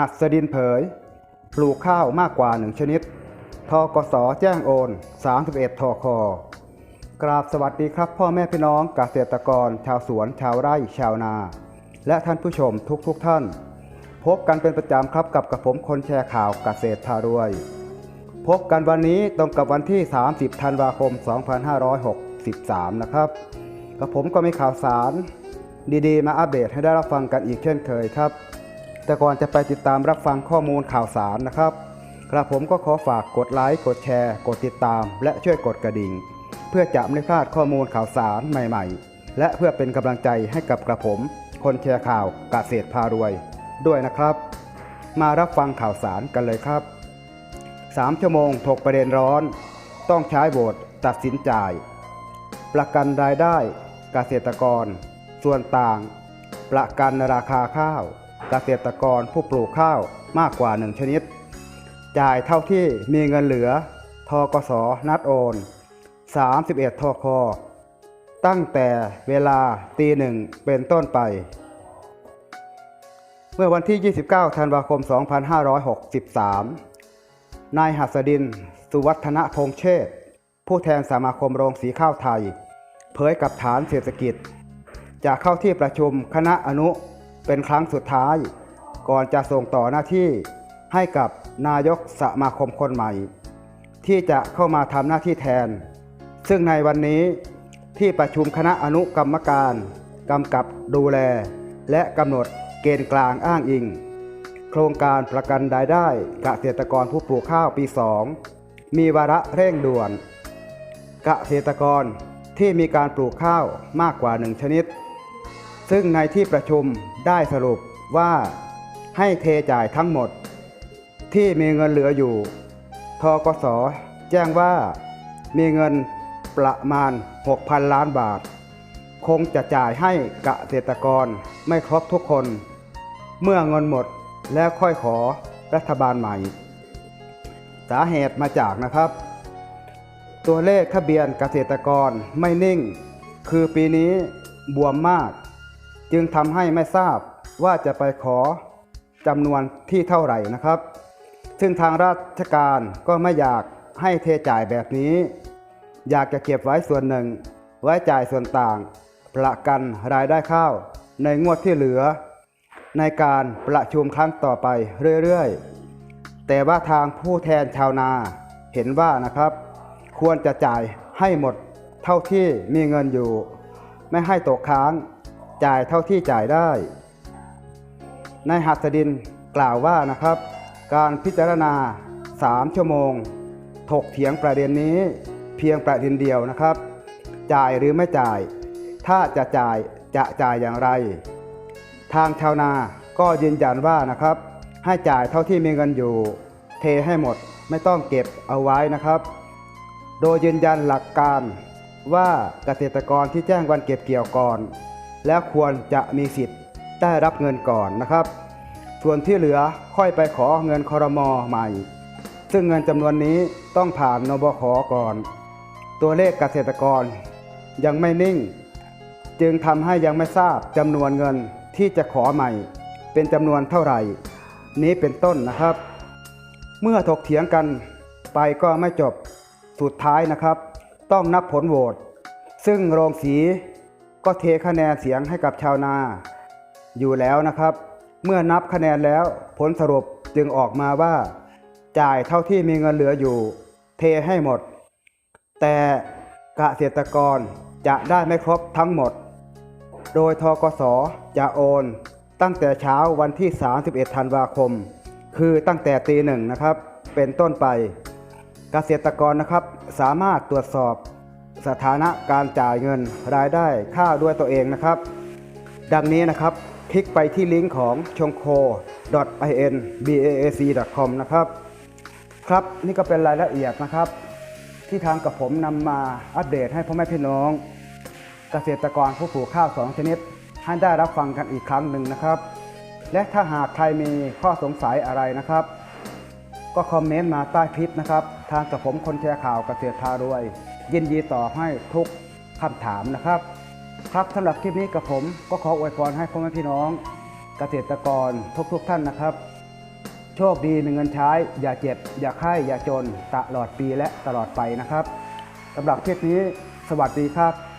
หัสดินเผย ปลูกข้าวมากกว่าหนึ่งชนิด ทกสแจ้งโอน 31ทคกราบสวัสดีครับ พ่อแม่พี่น้องเกษตรกร ชาวสวน ชาวไร่ชาวนา และท่านผู้ชมทุกๆทท่าน พบกันเป็นประจำครับกับกับผมคนแชร์ข่าวเกษตรพารวย พบกันวันนี้ตรงกับวันที่ 30ธันวาคม 2563 นะครับกับผมก็มีข่าวสาร ดีๆ มาอัปเดตให้ได้รับฟังกันอีกเช่นเคยครับ แต่ก่อนจะไปติดตามรับฟังข้อมูลข่าวสารนะครับกระผมก็ขอฝากกดไลค์กดแชร์ กดติดตาม และช่วยกดกระดิ่ง เพื่อจะไม่พลาดข้อมูลข่าวสารใหม่ๆ และเพื่อเป็นกำลังใจให้กับกระผม คนแชร์ข่าวกเกษตรพารวย ด้วยนะครับ มารับฟังข่าวสารกันเลยครับ 3 ชั่วโมงถกประเด็นร้อน ต้องใช้โหวตตัดสินใจาย ประกันรายได้กเกษตรกร ส่วนต่าง ประกันราคาข้าว เกษตรกรผู้ปลูกข้าวมากกว่า 1 ชนิด จ่ายเท่าที่มีเงินเหลือ ทกสนัดโอน 31ทคตั้งแต่เวลาตีหนึ่งเป็นต้นไป เมื่อวันที่ 29 ธันวาคม 2563 นายหัสดิน สุวัฒนพงเชษผู้แทนสมาคมโรงสีข้าวไทย เผยกับฐานเศรษฐกิจ จะเข้าที่ประชุมคณะอนุ เป็นครั้งสุดท้าย ก่อนจะส่งต่อหน้าที่ให้กับนายกสมาคมคนใหม่ ที่จะเข้ามาทำหน้าที่แทน ซึ่งในวันนี้ที่ประชุมคณะอนุกรรมการกำกับดูแล และกำหนดเกณฑ์กลางอ้างอิง โครงการประกันรายได้เกษตรกรผู้ปลูกข้าวปี 2 มีวาระเร่งด่วน เกษตรกรที่มีการปลูกข้าวมากกว่าหนึ่งชนิด ซึ่งในที่ประชุมได้สรุปว่าให้เทจ่ายทั้งหมด ที่มีเงินเหลืออยู่ ทกส แจ้งว่ามีเงินประมาณ 6,000 ล้านบาท คงจะจ่ายให้เกษตรกรไม่ครบทุกคน เมื่อเงินหมดแล้วค่อยขอรัฐบาลใหม่ สาเหตุมาจากนะครับ ตัวเลขทะเบียนเกษตรกรไม่นิ่ง คือปีนี้บวมมาก จึงทำให้ไม่ทราบว่าจะไปขอจำนวนที่เท่าไหร่นะครับ ซึ่งทางราชการก็ไม่อยากให้เทจ่ายแบบนี้ อยากจะเก็บไว้ส่วนหนึ่ง ไว้จ่ายส่วนต่าง ประกันรายได้ข้าวในงวดที่เหลือ ในการประชุมครั้งต่อไปเรื่อยๆ แต่ว่าทางผู้แทนชาวนาเห็นว่านะครับ ควรจะจ่ายให้หมดเท่าที่มีเงินอยู่ ไม่ให้ตกค้าง จ่ายเท่าที่จ่ายได้นายหัสดินกล่าวว่านะครับ การพิจารณา 3 ชั่วโมง ถกเถียงประเด็นนี้เพียงประเด็นเดียวนะครับ จ่ายหรือไม่จ่าย ถ้าจะจ่ายจะจ่ายอย่างไร ทางชาวนาก็ยืนยันว่านะครับ ให้จ่ายเท่าที่มีเงินอยู่ เทให้หมดไม่ต้องเก็บเอาไว้นะครับ โดยยืนยันหลักการว่าเกษตรกรที่แจ้งวันเก็บเกี่ยวก่อน แล้วควรจะมีสิทธิ์ได้รับเงินก่อนนะครับ ส่วนที่เหลือค่อยไปขอเงินคอรมอใหม่ ซึ่งเงินจำนวนนี้ต้องผ่านนบขก่อน ตัวเลขเกษตรกรยังไม่นิ่ง จึงทำให้ยังไม่ทราบจำนวนเงินที่จะขอใหม่ เป็นจำนวนเท่าไหร่ นี้เป็นต้นนะครับ เมื่อถกเถียงกันไปก็ไม่จบสุดท้ายนะครับ ต้องนับผลโหวตซึ่งโรงสี ก็เทคะแนนเสียงให้กับชาวนา อยู่แล้วนะครับ เมื่อนับคะแนนแล้วผลสรุปจึงออกมาว่า จ่ายเท่าที่มีเงินเหลืออยู่ เทให้หมด แต่เกษตรกรจะได้ไม่ครบทั้งหมด โดยทกสจะโอน ตั้งแต่เช้าวันที่ 31 ธันวาคม คือตั้งแต่ตีหนึ่งนะครับ เป็นต้นไป เกษตรกรนะครับสามารถตรวจสอบ สถานะการจ่ายเงินรายได้ค่าด้วยตัวเองนะครับ ดังนี้นะครับ คลิกไปที่ลิงก์ของชงโค .inbac.com นะครับ ครับนี่ก็เป็นรายละเอียดนะครับ ที่ทางกับผมนำมาอัปเดตให้พ่อแม่พี่น้อง เกษตรกรผู้ปลูกข้าวสองชนิด ให้ได้รับฟังกันอีกครั้งหนึ่งนะครับ และถ้าหากใครมีข้อสงสัยอะไรนะครับ ก็คอมเมนต์มาใต้คลิปนะครับ ทางกับผมคนแชร์ข่าวเกษตรพารวย ยินดีตอบให้ทุกคำถามนะครับ ครับสำหรับคลิปนี้กับผมก็ขออวยพรให้พ่อแม่พี่น้อง เกษตรกรทุกๆท่านนะครับ โชคดีมีเงินใช้ อย่าเจ็บ อย่าไข้อย่าจนตลอดปีและตลอดไปนะครับสำหรับคลิปนี้ สวัสดีครับ